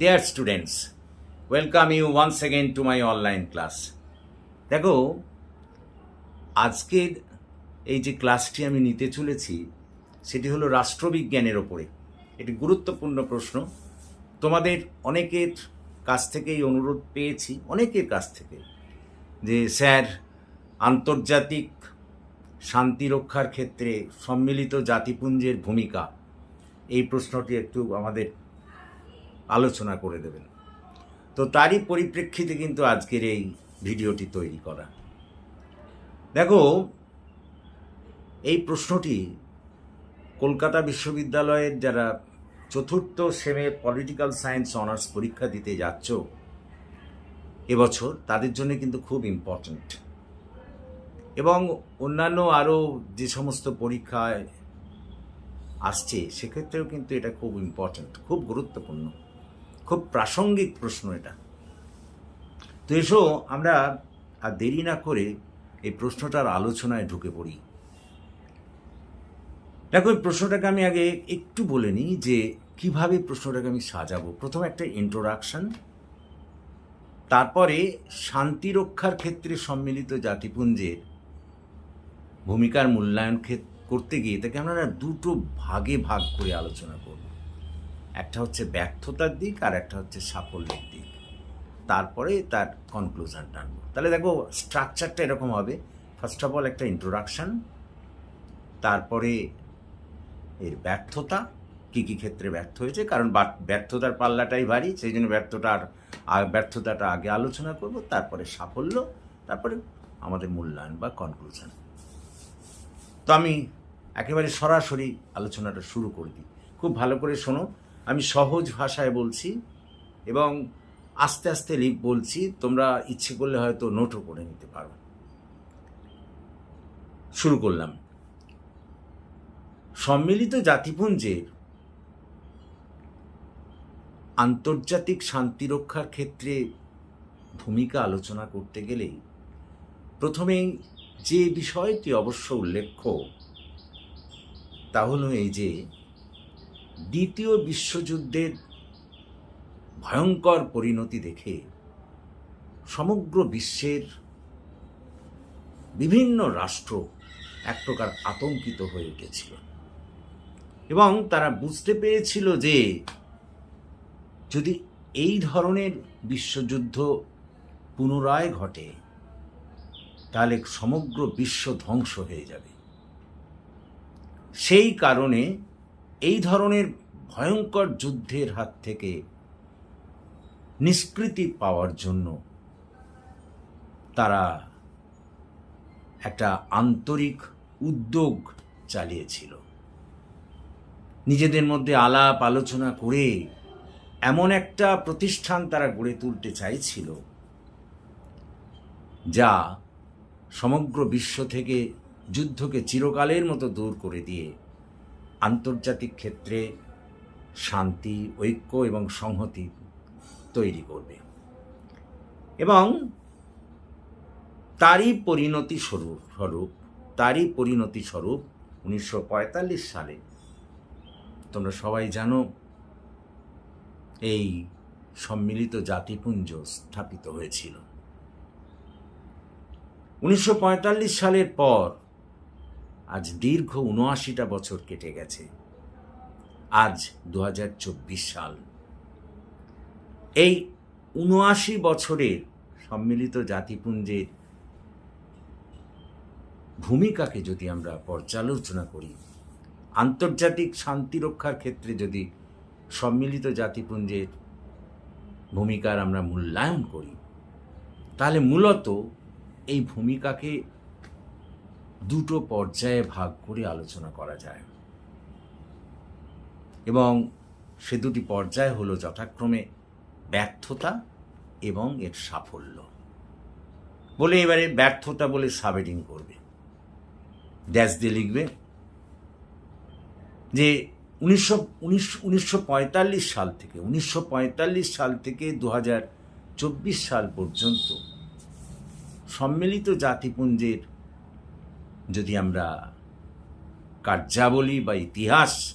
Dear students welcome you once again to my online class দেখো, আজকের এই যে ক্লাসটি আমি নিতে চলেছি, সেটি হলো রাষ্ট্রবিজ্ঞানের ওপরে। এটি গুরুত্বপূর্ণ প্রশ্ন। তোমাদের অনেকের কাছ থেকেই অনুরোধ পেয়েছি, অনেকের কাছ থেকে, যে স্যার, আন্তর্জাতিক শান্তি রক্ষার ক্ষেত্রে সম্মিলিত জাতিপুঞ্জের ভূমিকা, এই প্রশ্নটি একটু আমাদের আলোচনা করে দেবেন। তো তারই পরিপ্রেক্ষিতে কিন্তু আজকের এই ভিডিওটি তৈরি করা। দেখো, এই প্রশ্নটি কলকাতা বিশ্ববিদ্যালয়ের যারা চতুর্থ সেমে পলিটিক্যাল সায়েন্স অনার্স পরীক্ষা দিতে যাচ্ছ, এবছর তাদের জন্য কিন্তু খুব ইম্পর্ট্যান্ট। এবং অন্যান্য আরও যে সমস্ত পরীক্ষায় আসছে, সেক্ষেত্রেও কিন্তু এটা খুব ইম্পর্ট্যান্ট, খুব গুরুত্বপূর্ণ। খুব প্রাসঙ্গিক প্রশ্ন এটা। তো এসো আমরা আর দেরি না করে এই প্রশ্নটার আলোচনায় ঢুকে পড়ি। দেখো, এই প্রশ্নটাকে আমি আগে একটু বলে নিই যে কীভাবে প্রশ্নটাকে আমি সাজাবো। প্রথম একটা ইন্ট্রোডাকশন তারপরে শান্তি রক্ষার ক্ষেত্রে সম্মিলিত জাতিপুঞ্জের ভূমিকার মূল্যায়ন করতে গিয়ে তাকে আমরা দুটো ভাগে ভাগ করে আলোচনা করব। একটা হচ্ছে ব্যর্থতার দিক আর একটা হচ্ছে সাফল্যের দিক। তারপরে তার কনক্লুশন টানবো তাহলে দেখো স্ট্রাকচারটা এরকম হবে। ফার্স্ট অফ অল একটা ইন্ট্রোডাকশন তারপরে এর ব্যর্থতা, কী কী ক্ষেত্রে ব্যর্থ হয়েছে, কারণ ব্যর্থতার পাল্লাটাই ভারী, সেই জন্য ব্যর্থতার ব্যর্থতাটা আগে আলোচনা করব, তারপরে সাফল্য, তারপরে আমাদের মূল্যায়ন বা কনক্লুশন তো আমি একেবারে সরাসরি আলোচনাটা শুরু করে দিই। খুব ভালো করে শোনো আমি সহজ ভাষায় বলছি এবং আস্তে আস্তে লিপ বলছি, তোমরা ইচ্ছে করলে হয়তো নোটও করে নিতে পারো। শুরু করলাম। সম্মিলিত জাতিপুঞ্জের আন্তর্জাতিক শান্তি রক্ষার ক্ষেত্রে ভূমিকা আলোচনা করতে গেলেই প্রথমেই যে বিষয়টি অবশ্য উল্লেখ্য, তা হলো এই যে দ্বিতীয় বিশ্বযুদ্ধের ভয়ঙ্কর পরিণতি দেখে সমগ্র বিশ্বের বিভিন্ন রাষ্ট্র এক প্রকার আতঙ্কিত হয়ে উঠেছিল এবং তারা বুঝতে পেরেছিল যে যদি এই ধরনের বিশ্বযুদ্ধ পুনরায় ঘটে, তাহলে সমগ্র বিশ্ব ধ্বংস হয়ে যাবে। সেই কারণে এই ধরনের ভয়ঙ্কর যুদ্ধের হাত থেকে নিষ্কৃতি পাওয়ার জন্য তারা একটা আন্তরিক উদ্যোগ চালিয়েছিল। নিজেদের মধ্যে আলাপ আলোচনা করে এমন একটা প্রতিষ্ঠান তারা গড়ে তুলতে চাইছিল, যা সমগ্র বিশ্ব থেকে যুদ্ধকে চিরকালের মতো দূর করে দিয়ে আন্তর্জাতিক ক্ষেত্রে শান্তি, ঐক্য এবং সংহতি তৈরি করবে। এবং তারই পরিণতি স্বরূপ স্বরূপ, তারই পরিণতি স্বরূপ উনিশশো পঁয়তাল্লিশ সালে, তোমরা সবাই জানো, এই সম্মিলিত জাতিপুঞ্জ স্থাপিত হয়েছিল। উনিশশো পঁয়তাল্লিশ সালের পর আজ দীর্ঘ উনআশিটা বছর কেটে গেছে। আজ দু হাজার চব্বিশ সাল। এই উনআশি বছরের সম্মিলিত জাতিপুঞ্জের ভূমিকাকে যদি আমরা পর্যালোচনা করি, আন্তর্জাতিক শান্তি রক্ষার ক্ষেত্রে যদি সম্মিলিত জাতিপুঞ্জের ভূমিকার আমরা মূল্যায়ন করি, তাহলে মূলত এই ভূমিকাকে দুটো পর্যায়ে ভাগ করে আলোচনা করা যায়। এবং সে দুটি পর্যায় হলো যথাক্রমে ব্যর্থতা এবং এর সাফল্য। বলে এবারে ব্যর্থতা বলে সাবেডিং করবে। ড্যাশ দিয়ে লিখবে যে উনিশশো উনিশশো সাল থেকে, উনিশশো পঁয়তাল্লিশ সাল থেকে দু হাজার চব্বিশ সাল পর্যন্ত সম্মিলিত জাতিপুঞ্জের যদি আমরা কার্যাবলী বা ইতিহাস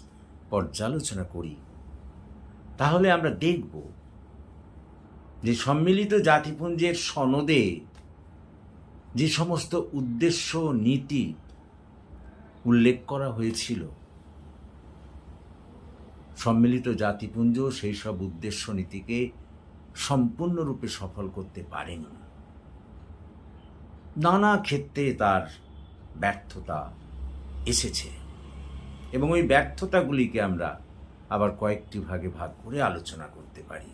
পর্যালোচনা করি, তাহলে আমরা দেখব যে সম্মিলিত জাতিপুঞ্জের সনদে যে সমস্ত উদ্দেশ্য নীতি উল্লেখ করা হয়েছিল, সম্মিলিত জাতিপুঞ্জ সেই সব উদ্দেশ্য নীতিকে সম্পূর্ণরূপে সফল করতে পারেনি। নানা ক্ষেত্রে তার ব্যর্থতা এসেছে। এবং ওই ব্যর্থতাগুলিকে আমরা আবার কয়েকটি ভাগে ভাগ করে আলোচনা করতে পারি।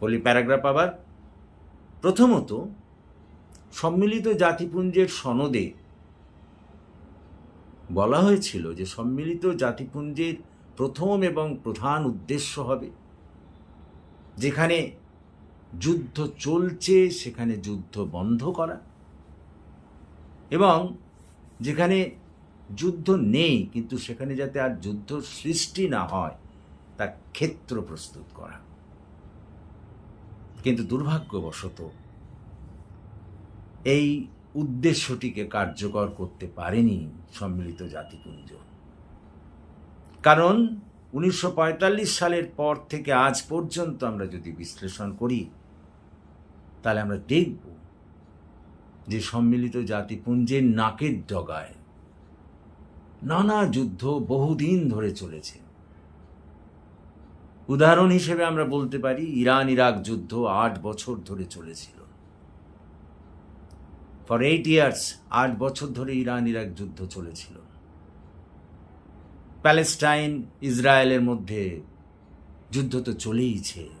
বলি প্যারাগ্রাফ আবার? প্রথমত, সম্মিলিত জাতিপুঞ্জের সনদে বলা হয়েছিল যে সম্মিলিত জাতিপুঞ্জের প্রথম এবং প্রধান উদ্দেশ্য হবে, যেখানে যুদ্ধ চলছে, সেখানে যুদ্ধ বন্ধ করা এবং যেখানে যুদ্ধ নেই, কিন্তু সেখানে যাতে আর যুদ্ধ সৃষ্টি না হয় তার ক্ষেত্র প্রস্তুত করা। কিন্তু দুর্ভাগ্যবশত এই উদ্দেশ্যটিকে কার্যকর করতে পারেনি সম্মিলিত জাতিপুঞ্জ। কারণ উনিশশো পঁয়তাল্লিশ সালের পর থেকে আজ পর্যন্ত আমরা যদি বিশ্লেষণ করি, তাহলে আমরা দেখব যে সম্মিলিত জাতিপুঞ্জের নাকের ডগায় নানা যুদ্ধ বহুদিন ধরে চলেছে। উদাহরণ হিসেবে আমরা বলতে পারি ইরান ইরাক যুদ্ধ আট বছর ধরে চলেছিল। ফর এইট ইয়ার্স আট বছর ধরে ইরান ইরাক যুদ্ধ চলেছিল। প্যালেস্টাইন, ইসরায়েলের মধ্যে যুদ্ধ তো চলেইছে।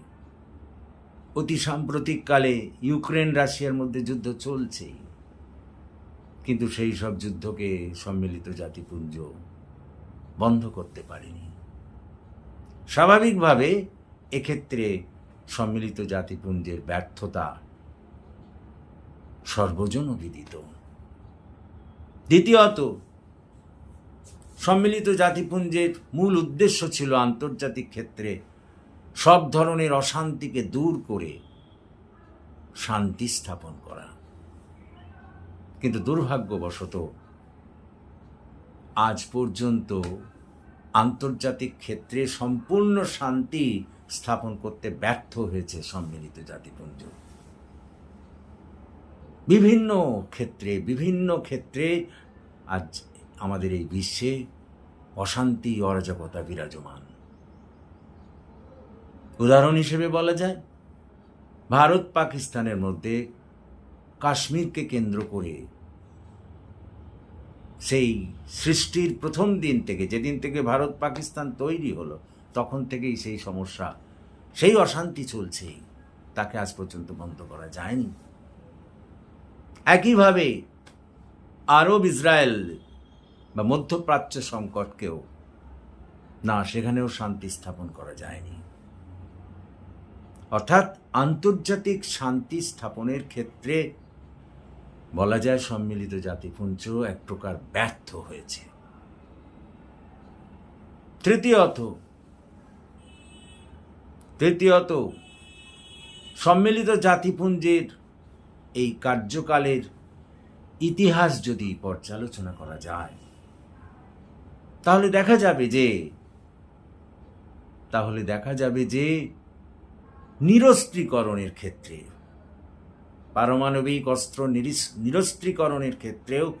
অতি সাম্প্রতিককালে ইউক্রেন রাশিয়ার মধ্যে যুদ্ধ চলছেই। কিন্তু সেই সব যুদ্ধকে সম্মিলিত জাতিপুঞ্জ বন্ধ করতে পারেনি। স্বাভাবিকভাবে এক্ষেত্রে সম্মিলিত জাতিপুঞ্জের ব্যর্থতা সর্বজন বিদিত দ্বিতীয়ত, সম্মিলিত জাতিপুঞ্জের মূল উদ্দেশ্য ছিল আন্তর্জাতিক ক্ষেত্রে সব ধরনের অশান্তিকে দূর করে শান্তি স্থাপন করা। কিন্তু দুর্ভাগ্যবশত আজ পর্যন্ত আন্তর্জাতিক ক্ষেত্রে সম্পূর্ণ শান্তি স্থাপন করতে ব্যর্থ হয়েছে সম্মিলিত জাতিপুঞ্জ। বিভিন্ন ক্ষেত্রে বিভিন্ন ক্ষেত্রে আজ আমাদের এই বিশ্বে অশান্তি, অরাজকতা বিরাজমান। উদাহরণ হিসেবে বলা যায়, ভারত পাকিস্তানের মধ্যে কাশ্মীরকে কেন্দ্র করে সেই সৃষ্টির প্রথম দিন থেকে, যেদিন থেকে ভারত পাকিস্তান তৈরি হলো, তখন থেকেই সেই সমস্যা, সেই অশান্তি চলছেই তাকে আজ পর্যন্ত বন্ধ করা যায়নি। একইভাবে আরব ইসরায়েল বা মধ্যপ্রাচ্য সংকটকেও, না, সেখানেও শান্তি স্থাপন করা যায়নি। অর্থাৎ আন্তর্জাতিক শান্তি স্থাপনের ক্ষেত্রে বলা যায় সম্মিলিত জাতিপুঞ্জ এক প্রকার ব্যর্থ হয়েছে। তৃতীয়ত তৃতীয়ত, সম্মিলিত জাতিপুঞ্জের এই কার্যকালের ইতিহাস যদি পর্যালোচনা করা যায়, তাহলে দেখা যাবে যে, তাহলে দেখা যাবে যে নিরস্ত্রীকরণের ক্ষেত্রে, পারমাণবিক অস্ত্র নিরিস- নিরস্ত্রীকরণের ক্ষেত্রেও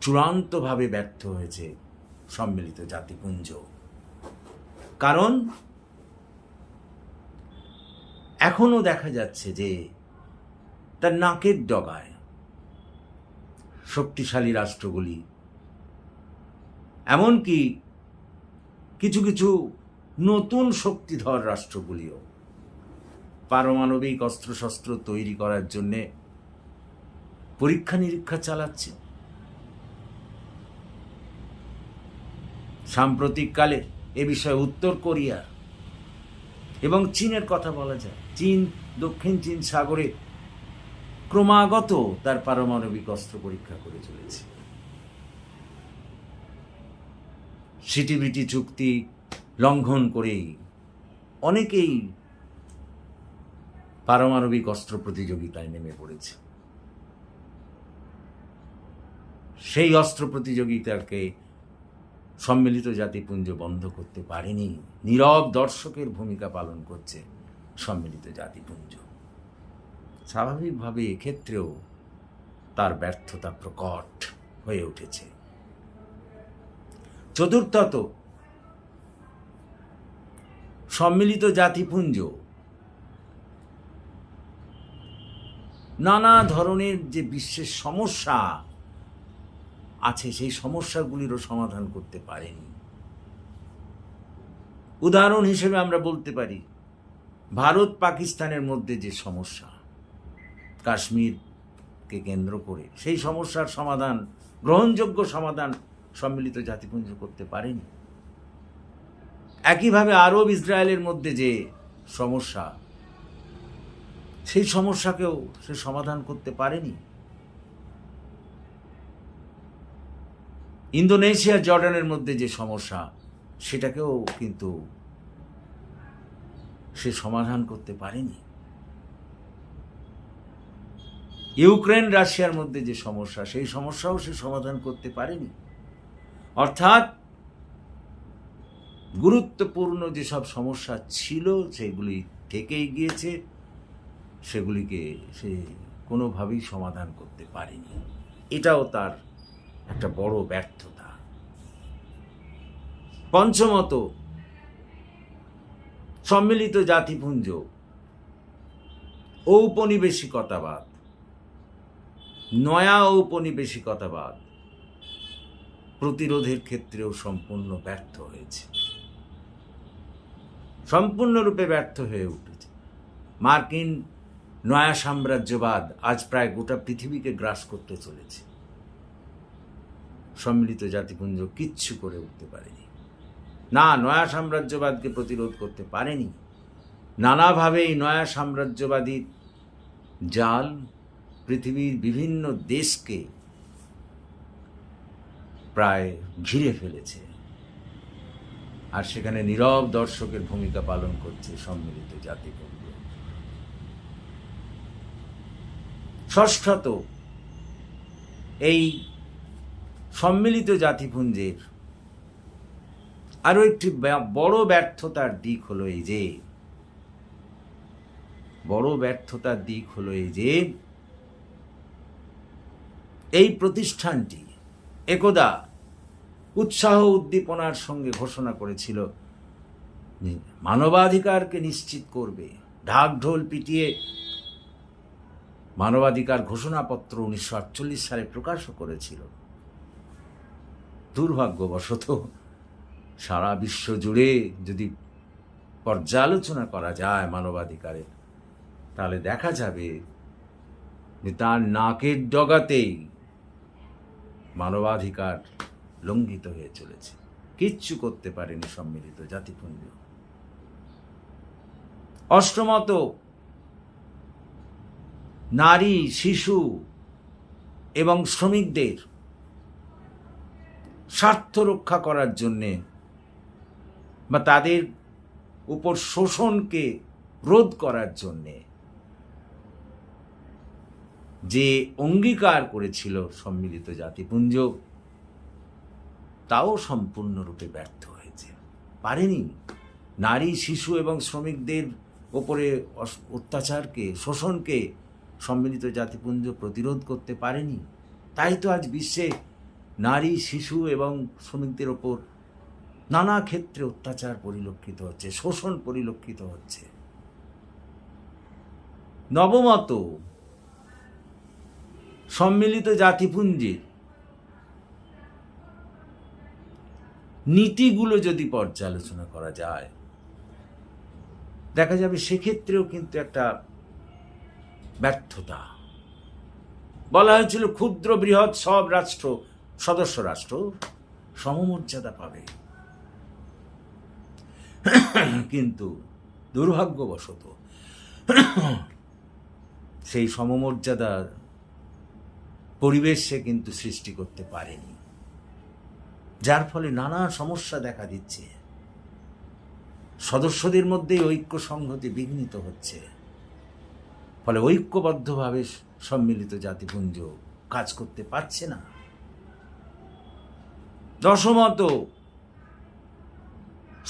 চূড়ান্তভাবে ব্যর্থ হয়েছে সম্মিলিত জাতিপুঞ্জ। কারণ এখনও দেখা যাচ্ছে যে, তার নাকের ডগায় শক্তিশালী রাষ্ট্রগুলি, এমনকি কিছু কিছু নতুন শক্তিধর রাষ্ট্রগুলিও পারমাণবিক অস্ত্রশস্ত্র তৈরি করার জন্যে পরীক্ষা নিরীক্ষা চালাচ্ছে। সাম্প্রতিককালে এ বিষয়ে উত্তর কোরিয়া এবং চীনের কথা বলা যায়। চীন, দক্ষিণ চীন সাগরে ক্রমাগত তার পারমাণবিক অস্ত্র পরীক্ষা করে চলেছে। সিটিবিটি চুক্তি লঙ্ঘন করেই অনেকেই পারমাণবিক অস্ত্র প্রতিযোগিতায় নেমে পড়েছে। সেই অস্ত্র প্রতিযোগিতাকে সম্মিলিত জাতিপুঞ্জ বন্ধ করতে পারেনি। নীরব দর্শকের ভূমিকা পালন করছে সম্মিলিত জাতিপুঞ্জ। স্বাভাবিকভাবে এক্ষেত্রেও তার ব্যর্থতা প্রকট হয়ে উঠেছে। চতুর্থত, সম্মিলিত জাতিপুঞ্জ নানা ধরনের যে বিশ্বের সমস্যা আছে, সেই সমস্যাগুলিরও সমাধান করতে পারেনি। উদাহরণ হিসেবে আমরা বলতে পারি, ভারত পাকিস্তানের মধ্যে যে সমস্যা, কাশ্মীরকে কেন্দ্র করে, সেই সমস্যার সমাধান, গ্রহণযোগ্য সমাধান সম্মিলিত জাতিপুঞ্জ করতে পারেনি। একইভাবে আরব, ইসরায়েলের মধ্যে যে সমস্যা সেই সমস্যাকেও সে সমাধান করতে পারেনি। ইন্দোনেশিয়া, জর্ডানের মধ্যে যে সমস্যা, সেটাকেও কিন্তু সে সমাধান করতে পারেনি। ইউক্রেন, রাশিয়ার মধ্যে যে সমস্যা, সেই সমস্যাও সে সমাধান করতে পারেনি। অর্থাৎ গুরুত্বপূর্ণ যেসব সমস্যা ছিল, সেগুলি থেকেই গিয়েছে সেগুলিকে সে কোনোভাবেই সমাধান করতে পারেনি। এটাও তার একটা বড় ব্যর্থতা। পঞ্চমত, সম্মিলিত জাতিপুঞ্জ, ঔপনিবেশিকতাবাদ। নয়া ঔপনিবেশিকতাবাদ প্রতিরোধের ক্ষেত্রেও সম্পূর্ণ ব্যর্থ হয়েছে। সম্পূর্ণরূপে ব্যর্থ হয়ে উঠেছে। মার্কিন নয়া সাম্রাজ্যবাদ আজ প্রায় গোটা পৃথিবীকে গ্রাস করতে চলেছে। সম্মিলিত জাতিপুঞ্জ কিচ্ছু করে উঠতে পারেনি। না, নয়া সাম্রাজ্যবাদকে প্রতিরোধ করতে পারেনি। নানাভাবে এই নয়া সাম্রাজ্যবাদী জাল পৃথিবীর বিভিন্ন দেশকে প্রায় ঘিরে ফেলেছে। আর সেখানে নীরব দর্শকের ভূমিকা পালন করছে সম্মিলিত জাতিপুঞ্জ। ষষ্ঠত এই সম্মিলিত জাতিপুঞ্জের আরও একটি বড় ব্যর্থতার দিক হলো এই যে, বড় ব্যর্থতার দিক হলো এই যে, এই প্রতিষ্ঠানটি একদা উৎসাহ উদ্দীপনার সঙ্গে ঘোষণা করেছিল মানবাধিকারকে নিশ্চিত করবে, ঢাক ঢোল পিটিয়ে মানবাধিকার ঘোষণাপত্র উনিশশো আটচল্লিশ সালে প্রকাশও করেছিল। দুর্ভাগ্যবশত সারা বিশ্ব জুড়ে যদি পর্যালোচনা করা যায় মানবাধিকারের, তাহলে দেখা যাবে যে তার নাকের ডগাতেই মানবাধিকার লঙ্ঘিত হয়ে চলেছে। কিচ্ছু করতে পারেনি সম্মিলিত জাতিপুঞ্জ। অষ্টমত নারী, শিশু এবং শ্রমিকদের স্বার্থ রক্ষা করার জন্যে বা তাদের উপর শোষণকে রোধ করার জন্যে যে অঙ্গীকার করেছিল সম্মিলিত জাতিপুঞ্জ, তাও সম্পূর্ণরূপে ব্যর্থ হয়েছে। পারেনি। নারী, শিশু এবং শ্রমিকদের ওপরে অত্যাচারকে, শোষণকে সম্মিলিত জাতিপুঞ্জ প্রতিরোধ করতে পারেনি, তাই তো আজ বিশ্বে নারী, শিশু এবং শ্রমিকদের ওপর নানা ক্ষেত্রে অত্যাচার পরিলক্ষিত হচ্ছে, শোষণ পরিলক্ষিত হচ্ছে। নবমত, সম্মিলিত জাতিপুঞ্জের নীতিগুলো যদি পর্যালোচনা করা যায়, দেখা যাবে সেক্ষেত্রেও কিন্তু একটা ব্যর্থতা। বলা হয়েছিল, ক্ষুদ্র বৃহৎ সব রাষ্ট্র, সদস্য রাষ্ট্র সমমর্যাদা পাবে। কিন্তু দুর্ভাগ্যবশত সেই সমমর্যাদার পরিবেশ কিন্তু সৃষ্টি করতে পারেনি। যার ফলে নানা সমস্যা দেখা দিচ্ছে। সদস্যদের মধ্যেই ঐক্য সংহতি বিঘ্নিত হচ্ছে। ফলে ঐক্যবদ্ধভাবে সম্মিলিত জাতিপুঞ্জ কাজ করতে পারছে না। দশমত,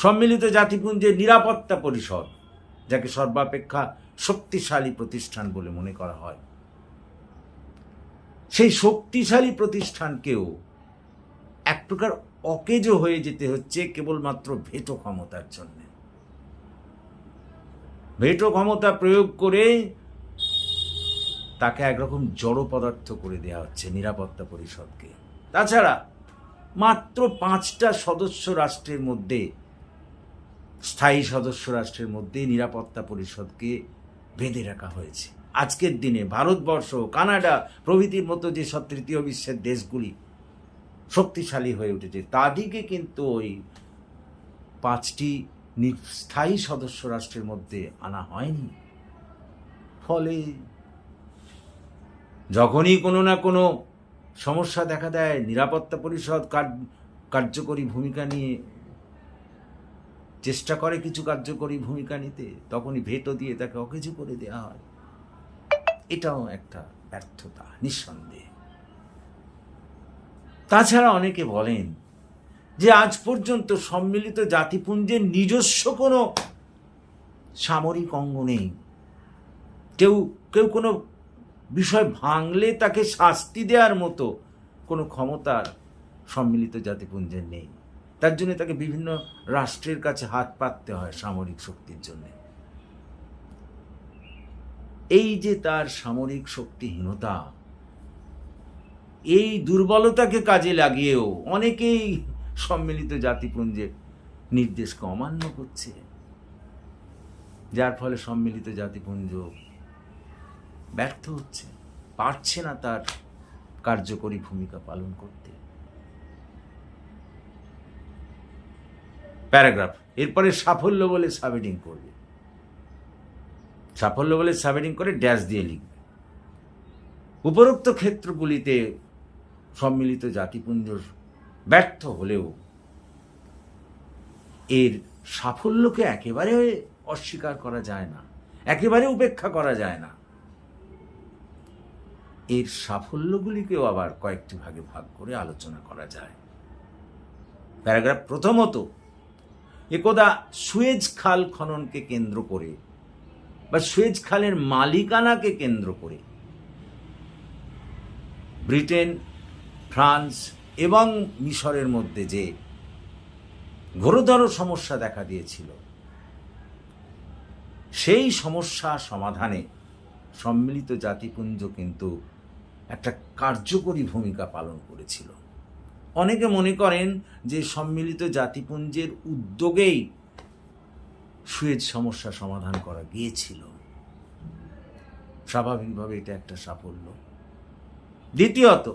সম্মিলিত জাতিপুঞ্জের নিরাপত্তা পরিষদ, যাকে সর্বাপেক্ষা শক্তিশালী প্রতিষ্ঠান বলে মনে করা হয়, সেই শক্তিশালী প্রতিষ্ঠানকেও এক প্রকার অকেজো হয়ে যেতে হচ্ছে কেবলমাত্র ভেটো ক্ষমতার জন্য। ভেটো ক্ষমতা প্রয়োগ করে তাকে একরকম জড় পদার্থ করে দেওয়া হচ্ছে নিরাপত্তা পরিষদকে। তাছাড়া মাত্র পাঁচটা সদস্য রাষ্ট্রের মধ্যে, স্থায়ী সদস্য রাষ্ট্রের মধ্যে নিরাপত্তা পরিষদকে বেঁধে রাখা হয়েছে। আজকের দিনে ভারতবর্ষ, কানাডা প্রভৃতির মতো যে সব তৃতীয় বিশ্বের দেশগুলি শক্তিশালী হয়ে উঠেছে, তাদিকে কিন্তু ওই পাঁচটি স্থায়ী সদস্য রাষ্ট্রের মধ্যে আনা হয়নি। ফলে যখনই কোনো না কোনো সমস্যা দেখা দেয়, নিরাপত্তা পরিষদ কার্যকরী ভূমিকা নিয়ে চেষ্টা করে কিছু কার্যকরী ভূমিকা নিতে, তখনই ভেটো দিয়ে তাকে অকেজু করে দেওয়া হয়। এটাও একটা ব্যর্থতা, নিঃসন্দেহে। তাছাড়া অনেকে বলেন যে আজ পর্যন্ত সম্মিলিত জাতিপুঞ্জের নিজস্ব কোনো সামরিক অঙ্গ নেই। কেউ কেউ কোনো বিষয় ভাঙলে তাকে শাস্তি দেওয়ার মতো কোনো ক্ষমতার সম্মিলিত জাতিপুঞ্জের নেই। তার জন্য তাকে বিভিন্ন রাষ্ট্রের কাছে হাত পাততে হয় সামরিক শক্তির জন্য। এই যে তার সামরিক শক্তিহীনতা, এই দুর্বলতাকে কাজে লাগিয়েও অনেকেই সম্মিলিত জাতিপুঞ্জের নির্দেশকে অমান্য করছে। যার ফলে সম্মিলিত জাতিপুঞ্জ ব্যর্থ হচ্ছে, পারছে না তার কার্যকরী ভূমিকা পালন করতে। প্যারাগ্রাফ, এরপরে সাফল্য বলে সাবেডিং করবে। সাফল্য বলে সাবেডিং করে ড্যাশ দিয়ে লিখবে। উপরোক্ত ক্ষেত্রগুলিতে সম্মিলিত জাতিপুঞ্জ ব্যর্থ হলেও এর সাফল্যকে একেবারে অস্বীকার করা যায় না, একেবারে উপেক্ষা করা যায় না। এর সাফল্যগুলিকেও আবার কয়েকটি ভাগে ভাগ করে আলোচনা করা যায়। প্যারাগ্রাফ প্রথমত, একদা সুয়েজ খাল খননকে কেন্দ্র করে বা সুয়েজ খালের মালিকানাকে কেন্দ্র করে ব্রিটেন, ফ্রান্স এবং মিশরের মধ্যে যে ঘোরতর সমস্যা দেখা দিয়েছিল, সেই সমস্যা সমাধানে সম্মিলিত জাতিপুঞ্জ কিন্তু একটা কার্যকরী ভূমিকা পালন করেছিল। অনেকে মনে করেন যে সম্মিলিত জাতিপুঞ্জের উদ্যোগেই সুয়েজ সমস্যা সমাধান করা গিয়েছিল। স্বাভাবিকভাবে এটা একটা সাফল্য। দ্বিতীয়ত,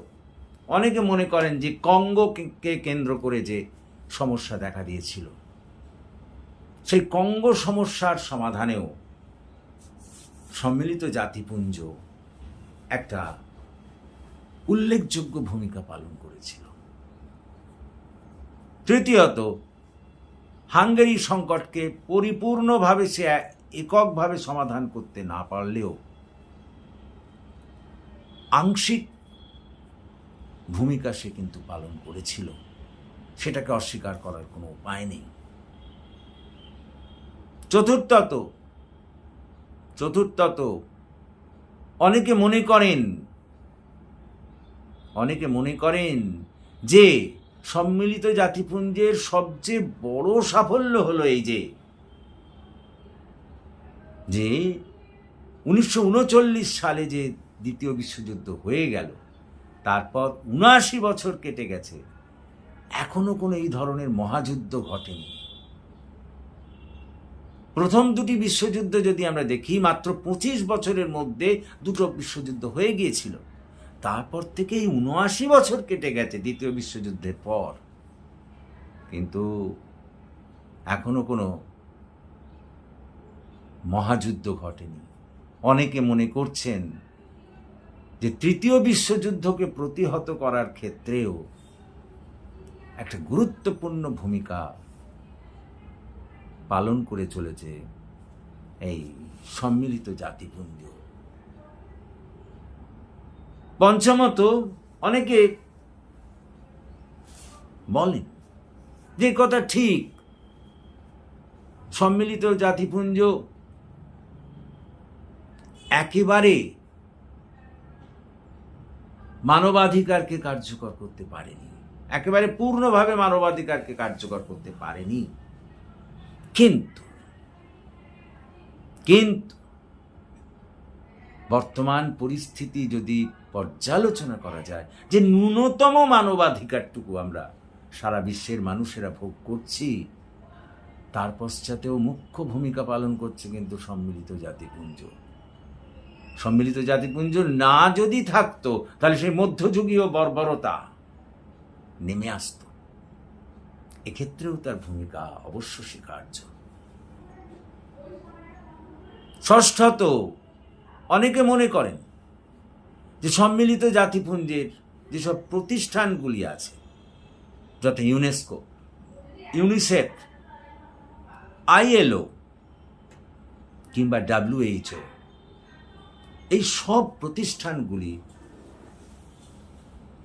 অনেকে মনে করেন যে কঙ্গকে কেন্দ্র করে যে সমস্যা দেখা দিয়েছিল, সেই কঙ্গ সমস্যার সমাধানেও সম্মিলিত জাতিপুঞ্জ একটা উল্লেখযোগ্য ভূমিকা পালন করেছিল। তৃতীয়ত, হাঙ্গেরি সংকটকে পরিপূর্ণভাবে সে এককভাবে সমাধান করতে না পারলেও আংশিক ভূমিকা সে কিন্তু পালন করেছিল। সেটাকে অস্বীকার করার কোনো উপায় নেই। চতুর্থত চতুর্থত, অনেকে মনে করেন অনেকে মনে করেন যে সম্মিলিত জাতিপুঞ্জের সবচেয়ে বড় সাফল্য হলো এই যে যে উনিশশো উনচল্লিশ সালে যে দ্বিতীয় বিশ্বযুদ্ধ হয়ে গেল, তারপর উনআশি বছর কেটে গেছে, এখনও কোনো এই ধরনের মহাযুদ্ধ ঘটেনি। প্রথম দুটি বিশ্বযুদ্ধ যদি আমরা দেখি, মাত্র পঁচিশ বছরের মধ্যে দুটো বিশ্বযুদ্ধ হয়ে গিয়েছিল। তারপর থেকেই উনআশি বছর কেটে গেছে দ্বিতীয় বিশ্বযুদ্ধের পর। কিন্তু এখনও কোনো মহাযুদ্ধ ঘটেনি। অনেকে মনে করছেন যে তৃতীয় বিশ্বযুদ্ধকে প্রতিহত করার ক্ষেত্রেও একটা গুরুত্বপূর্ণ ভূমিকা পালন করে চলেছে এই সম্মিলিত জাতিপুঞ্জ। পঞ্চমত অনেকে বলেন যে কথা ঠিক। সম্মিলিত জাতিপুঞ্জ একেবারে মানবাধিকারকে কার্যকর করতে পারেনি। একেবারে পূর্ণভাবে মানবাধিকারকে কার্যকর করতে পারেনি। কিন্তু কিন্তু বর্তমান পরিস্থিতি যদি পর্যালোচনা করা যায় যে ন্যূনতম মানবাধিকারটুকু আমরা সারা বিশ্বের মানুষেরা ভোগ করছি, তার পশ্চাতেও মুখ্য ভূমিকা পালন করছে কিন্তু সম্মিলিত জাতিপুঞ্জ। সম্মিলিত জাতিপুঞ্জ না যদি থাকতো, তাহলে সেই মধ্যযুগীয় বর্বরতা নেমে আসত। এক্ষেত্রেও তার ভূমিকা অবশ্য স্বীকার্য। ষষ্ঠত অনেকে মনে করেন যে সম্মিলিত জাতিপুঞ্জের যেসব প্রতিষ্ঠানগুলি আছে, যথা ইউনেস্কো, ইউনিসেফ, আইএলও কিংবা ডাব্লিউএইচও, এই সব প্রতিষ্ঠানগুলি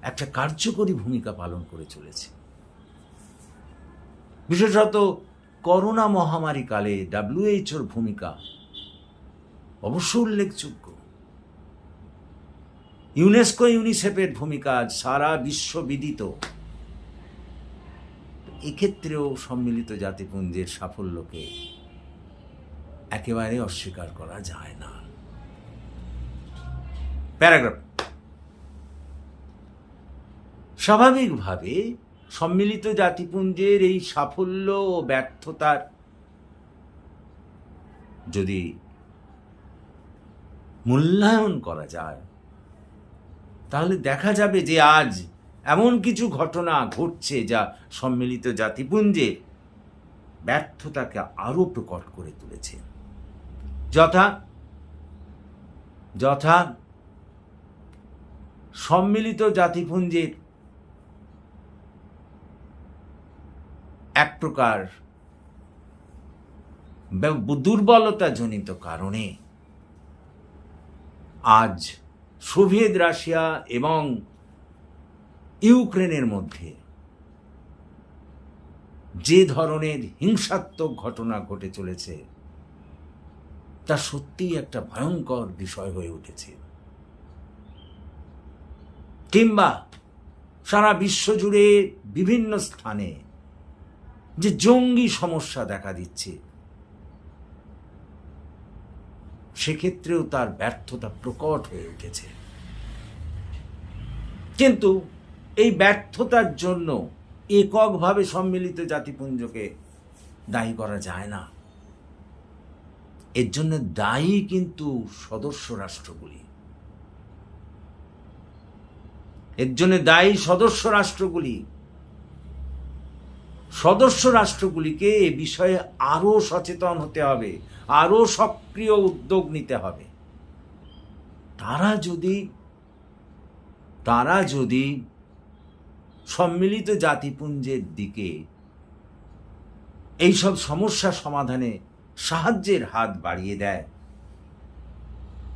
একটা কার্যকরী ভূমিকা পালন করে চলেছে। বিশেষত করোনা মহামারী কালে ডাব্লিউএইচওর ভূমিকা অবশ্য উল্লেখযোগ্য। ইউনেস্কো ইউনিসেফের ভূমিকা আজ সারা বিশ্ববিদিত এক্ষেত্রেও সম্মিলিত জাতিপুঞ্জের সাফল্যকে একেবারে অস্বীকার করা যায় না। প্যারাগ্রাফ। স্বাভাবিকভাবে সম্মিলিত জাতিপুঞ্জের এই সাফল্য ও ব্যর্থতার যদি মূল্যায়ন করা যায়। তাহলে দেখা যাবে যে আজ এমন কিছু ঘটনা ঘটছে যা সম্মিলিত জাতিপুঞ্জের ব্যর্থতাকে আরও প্রকট করে তুলেছে। যথা যথা সম্মিলিত জাতিপুঞ্জের এক প্রকার দুর্বলতাজনিত কারণে আজ সোভিয়েত রাশিয়া এবং ইউক্রেনের মধ্যে যে ধরনের হিংসাত্মক ঘটনা ঘটে চলেছে, তা সত্যিই একটা ভয়ঙ্কর বিষয় হয়ে উঠেছে। কিংবা সারা বিশ্বজুড়ে বিভিন্ন স্থানে যে জঙ্গি সমস্যা দেখা দিচ্ছে সেক্ষেত্রেও তার ব্যর্থতা প্রকট হয়ে উঠেছে। কিন্তু এই ব্যর্থতার জন্য এককভাবে সম্মিলিত জাতিপুঞ্জকে দায়ী করা যায় না। এর জন্য দায়ী কিন্তু সদস্য রাষ্ট্রগুলি। এর জন্য দায়ী সদস্য রাষ্ট্রগুলি সদস্য রাষ্ট্রগুলিকে এ বিষয়ে আরও সচেতন হতে হবে, আরও সক্রিয় উদ্যোগ নিতে হবে। তারা যদি তারা যদি সম্মিলিত জাতিপুঞ্জের দিকে এইসব সমস্যা সমাধানে সাহায্যের হাত বাড়িয়ে দেয়,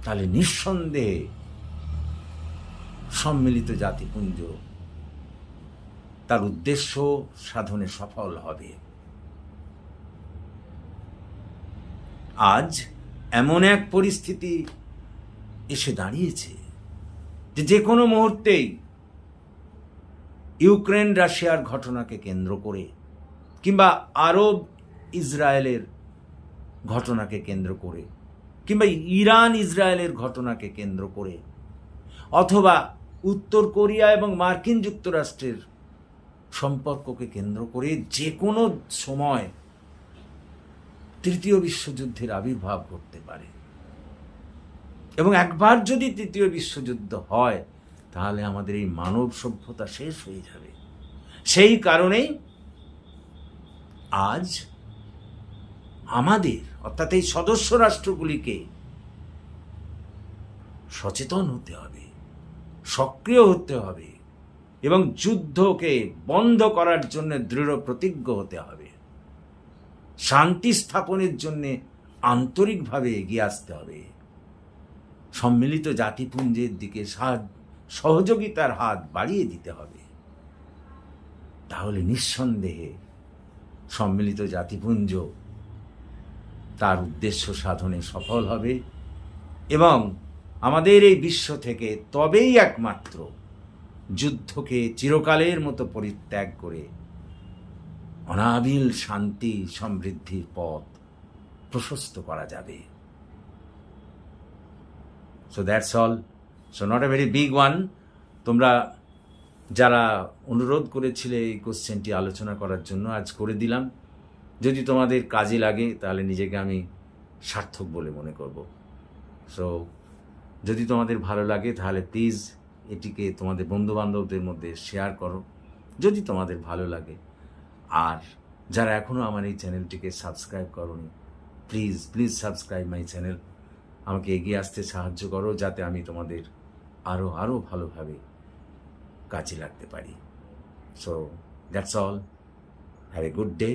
তাহলে নিঃসন্দেহে সম্মিলিত জাতিপুঞ্জ তার উদ্দেশ্য সাধনে সফল হবে। আজ এমন এক পরিস্থিতি এসে দাঁড়িয়েছে যে যে কোনো মুহূর্তেই ইউক্রেন রাশিয়ার ঘটনাকে কেন্দ্র করে কিংবা আরব ইসরায়েলের ঘটনাকে কেন্দ্র করে কিংবা ইরান ইসরায়েলের ঘটনাকে কেন্দ্র করে অথবা উত্তর কোরিয়া এবং মার্কিন যুক্তরাষ্ট্রের সম্পর্ককে কেন্দ্র করে যে কোনো সময় তৃতীয় বিশ্বযুদ্ধের আবির্ভাব ঘটতে পারে। এবং একবার যদি তৃতীয় বিশ্বযুদ্ধ হয়, তাহলে আমাদের এই মানব সভ্যতা শেষ হয়ে যাবে। সেই কারণেই আজ আমাদের, অর্থাৎ এই সদস্য রাষ্ট্রগুলিকে সচেতন হতে হবে, সক্রিয় হতে হবে এবং যুদ্ধকে বন্ধ করার জন্য দৃঢ় প্রতিজ্ঞ হতে হবে। শান্তি স্থাপনের জন্য আন্তরিকভাবে এগিয়ে আসতে হবে। সম্মিলিত জাতিপুঞ্জের দিকে সহযোগিতার হাত বাড়িয়ে দিতে হবে। তাহলে নিঃসন্দেহে সম্মিলিত জাতিপুঞ্জ তার উদ্দেশ্য সাধনে সফল হবে এবং আমাদের এই বিশ্ব থেকে তবেই একমাত্র যুদ্ধকে চিরকালের মতো পরিত্যাগ করে অনাবিল শান্তি সমৃদ্ধির পথ প্রশস্ত করা যাবে। So that's all so not a very big one তোমরা যারা অনুরোধ করেছিলে এই কোশ্চেনটি আলোচনা করার জন্য, আজ করে দিলাম। যদি তোমাদের কাজে লাগে, তাহলে নিজেকে আমি সার্থক বলে মনে করব। সো যদি তোমাদের ভালো লাগে, তাহলে প্লিজ এটিকে তোমাদের বন্ধুবান্ধবদের মধ্যে শেয়ার করো, যদি তোমাদের ভালো লাগে। আর যারা এখনও আমার এই চ্যানেলটিকে সাবস্ক্রাইব করনি please please subscribe my channel আমাকে এগিয়ে আসতে সাহায্য করো, যাতে আমি তোমাদের আরও আরও ভালোভাবে কাজে লাগতে পারি। So that's all have a good day